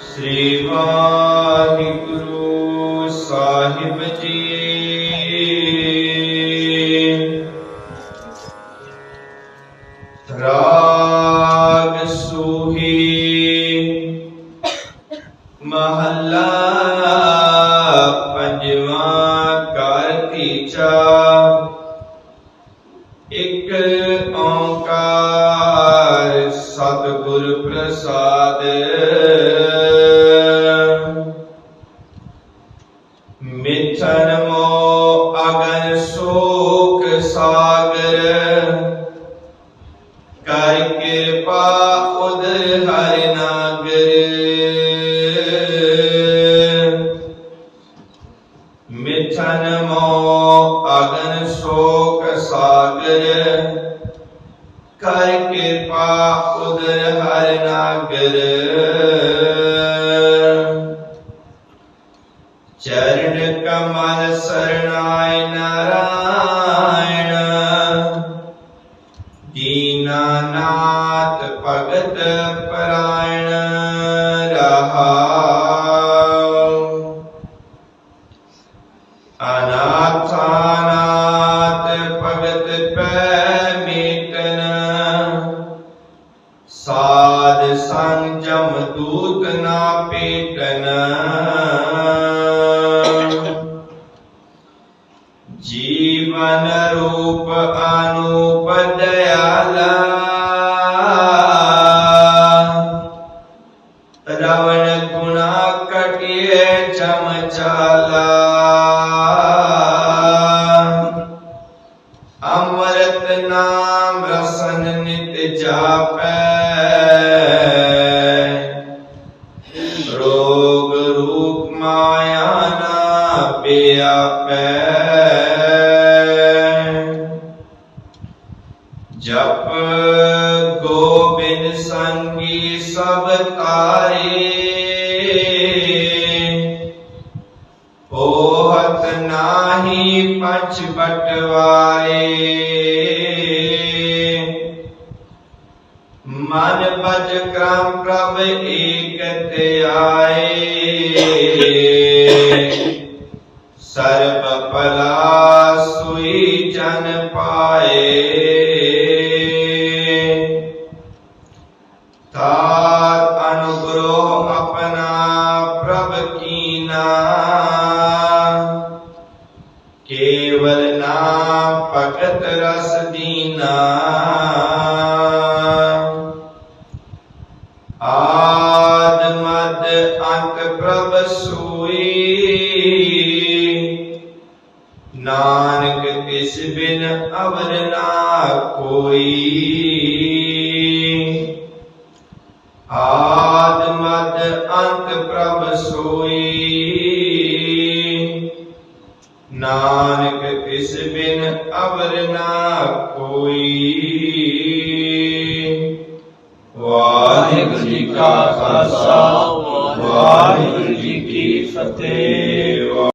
ਸ੍ਰੀ ਵਾਹਿਗੁਰੂ ਸਾਹਿਬ ਜੀ। ਰਾਗ ਸੂਹੀ ਮਹੱਲਾ ਪੰਜਵਾਂ ਘਰ ਤੀਜਾ। ਇਕ ਓੰਕਾਰ ਸਤਿਗੁਰ ਪ੍ਰਸਾਦ ਮਿਥਨ ਮੋ ਅਗਨ ਸੋਕ ਸਾਗਰ ਕਰ ਕਿਰਪਾ ਉਦਰ ਹਰਿ ਨਾਗਰ ਮਿਥਨ ਮੋ ਅਗਨ ਸ਼ੋਕ ਸਾਗਰ ਕਰ ਕਿਰਪਾ ਉਦਰ ਹਰਿ ਨਾਗਰ ਕਮਲ ਸਰਣਾਇ ਨਾਰਾਇਣ। ਦੀਨਾਨਾਥ ਭਗਤ ਪਰਾਇਣ ਰਹਾਉ। ਅਨਾਥਾਨਾਥ ਭਗਤ ਪੈ ਮੀਟਨ ਸਾਧ ਸੰਗ ਜਮ ਦੂਤ ਨਾ ਪੇਟਨ। ਅੰਮ੍ਰਿਤ ਨਾਮ ਰਸਨ ਨਿਤ ਜਾਪੈ ਗੋਬਿੰਦ ਸੰਗੀ ਸਭ ਤਾਰੇ। ਓਹਤ ਨਾਹੀ ਪੰਚ ਬਟਵਾਏ ਮਨ ਬਜ ਕ੍ਰਮ ਪ੍ਰਭ ਏਕ ਧਿਆਏ ਸਰਬ ਭਲਾ ਸੁਈ ਜਨ ਪਾਏ। ਕੀਨਾ ਕੇਵਲ ਨਾਮ ਭਗਤ ਰਸ ਦੀਨਾ ਆਦ ਮਦ ਅੰਕ ਪ੍ਰਭ ਸੋਈ। ਨਾਨਕ ਤਿਸ ਬਿਨ ਅਵਰ ਨਾ ਕੋਈ। ਆ ਆਦ ਅੰਤ ਪ੍ਰਭ ਸੋਈ। ਨਾਨਕ ਇਸ ਬਿਨ ਅਬਰ ਨਾ ਕੋਈ। ਵਾਹਿਗੁਰੂ ਜੀ ਕਾ ਖਾਲਸਾ, ਵਾਹਿਗੁਰੂ ਜੀ ਕੀ ਫਤਿਹ।